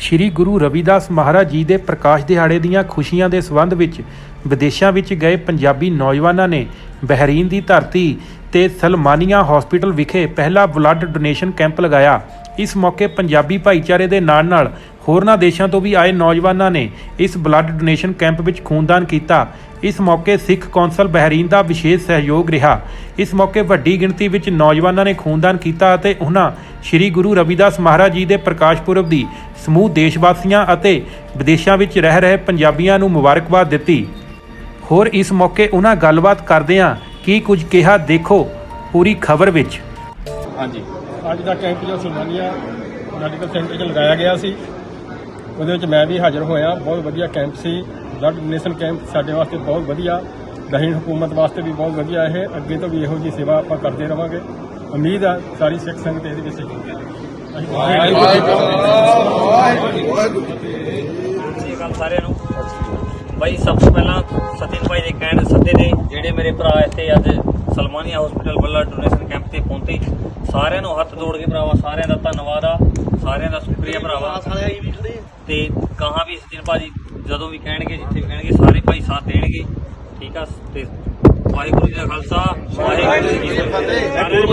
ਸ੍ਰੀ ਗੁਰੂ ਰਵਿਦਾਸ ਮਹਾਰਾਜ ਜੀ ਦੇ ਪ੍ਰਕਾਸ਼ ਦਿਹਾੜੇ ਦੀਆਂ ਖੁਸ਼ੀਆਂ ਦੇ ਸੰਬੰਧ ਵਿੱਚ ਵਿਦੇਸ਼ਾਂ ਵਿੱਚ ਗਏ ਪੰਜਾਬੀ ਨੌਜਵਾਨਾਂ ਨੇ ਬਹਿਰੀਨ ਦੀ ਧਰਤੀ ਤੇ ਸਲਮਾਨੀਆ ਹਸਪੀਟਲ ਵਿਖੇ ਪਹਿਲਾ ਬਲੱਡ ਡੋਨੇਸ਼ਨ ਕੈਂਪ ਲਗਾਇਆ। ਇਸ ਮੌਕੇ ਪੰਜਾਬੀ ਭਾਈਚਾਰੇ ਦੇ ਨਾਲ-ਨਾਲ ਹੋਰਨਾਂ ਦੇਸ਼ਾਂ ਤੋਂ ਵੀ ਆਏ ਨੌਜਵਾਨਾਂ ਨੇ ਇਸ ਬਲੱਡ ਡੋਨੇਸ਼ਨ ਕੈਂਪ ਵਿੱਚ ਖੂਨਦਾਨ ਕੀਤਾ। ਇਸ ਮੌਕੇ ਸਿੱਖ ਕੌਂਸਲ ਬਹਿਰੀਨ ਦਾ ਵਿਸ਼ੇਸ਼ ਸਹਿਯੋਗ ਰਿਹਾ। ਇਸ ਮੌਕੇ ਵੱਡੀ ਗਿਣਤੀ ਵਿੱਚ ਨੌਜਵਾਨਾਂ ਨੇ ਖੂਨਦਾਨ ਕੀਤਾ ਅਤੇ ਉਹਨਾਂ ਸ੍ਰੀ ਗੁਰੂ ਰਵਿਦਾਸ ਮਹਾਰਾਜ ਜੀ ਦੇ ਪ੍ਰਕਾਸ਼ ਪੁਰਬ ਦੀ ਸਮੂਹ ਦੇਸ਼ ਵਾਸੀਆਂ ਅਤੇ ਵਿਦੇਸ਼ਾਂ ਵਿੱਚ ਰਹਿ ਰਹੇ ਪੰਜਾਬੀਆਂ ਨੂੰ ਮੁਬਾਰਕਬਾਦ ਦਿੱਤੀ। ਹੋਰ ਇਸ ਮੌਕੇ ਉਹਨਾਂ ਗੱਲਬਾਤ ਕਰਦਿਆਂ ਕੀ ਕੁਝ ਕਿਹਾ ਦੇਖੋ ਪੂਰੀ ਖਬਰ ਵਿੱਚ। ਹਾਂਜੀ। ਅੱਜ ਦਾ ਕੈਂਪ ਜੋ ਸਲਮਾਨੀਆ ਮੈਡੀਕਲ ਸੈਂਟਰ 'ਚ ਲਗਾਇਆ ਗਿਆ ਸੀ। ਉਹਦੇ ਵਿੱਚ ਮੈਂ ਵੀ ਹਾਜ਼ਰ ਹੋਇਆ। ਬਹੁਤ ਵਧੀਆ ਕੈਂਪ ਸੀ। ਬਲੱਡ ਡੋਨੇਸ਼ਨ ਕੈਂਪ ਸਾਡੇ ਵਾਸਤੇ ਬਹੁਤ ਵਧੀਆ। ਦਹੀਨ ਹਕੂਮਤ ਵਾਸਤੇ ਵੀ ਬਹੁਤ ਵਧੀਆ ਇਹ। ਅੱਗੇ ਤੋਂ ਵੀ ਇਹੋ ਜੀ ਸੇਵਾ ਆਪਾਂ ਕਰਦੇ ਰਵਾਂਗੇ। ਉਮੀਦ ਆ ਸਾਰੀ ਸਿੱਖ ਸੰਗਤ ਇਹਦੇ ਵਿੱਚ ਸਹਿਯੋਗ ਸਤਿ ਗੱਲ ਸਾਰਿਆਂ ਨੂੰ ਬਾਈ ਸਭ ਤੋਂ ਪਹਿਲਾਂ ਸਤਿਨ ਭਾਈ ਦੇ ਕਹਿਣ ਸੱਦੇ ਦੇ ਜਿਹੜੇ ਮੇਰੇ ਭਰਾ ਇੱਥੇ ਅੱਜ Salmaniya hospital blood donation camp ਤੇ ਪਹੁੰਚੇ। ਸਾਰਿਆਂ ਨੂੰ ਹੱਥ ਜੋੜ ਕੇ ਭਰਾਵਾ ਸਾਰਿਆਂ ਦਾ ਧੰਨਵਾਦ ਆ। ਸਾਰਿਆਂ ਦਾ ਸ਼ੁਕਰੀਆ ਭਰਾਵਾ। ਤੇ ਕਹਾਂ ਵੀ ਸਤਿਨ ਭਾਜੀ ਜਦੋਂ ਵੀ ਕਹਿਣਗੇ ਜਿੱਥੇ ਵੀ ਕਹਿਣਗੇ ਸਾਰੇ ਭਾਈ ਸਾਥ ਦੇਣਗੇ। ਠੀਕ ਆ ਤੇ ਵਾਹਿਗੁਰੂ ਜੀ ਦਾ ਖਾਲਸਾ ਵਾਹਿਗੁਰੂ ਜੀ ਕੀ ਫਤਿਹ।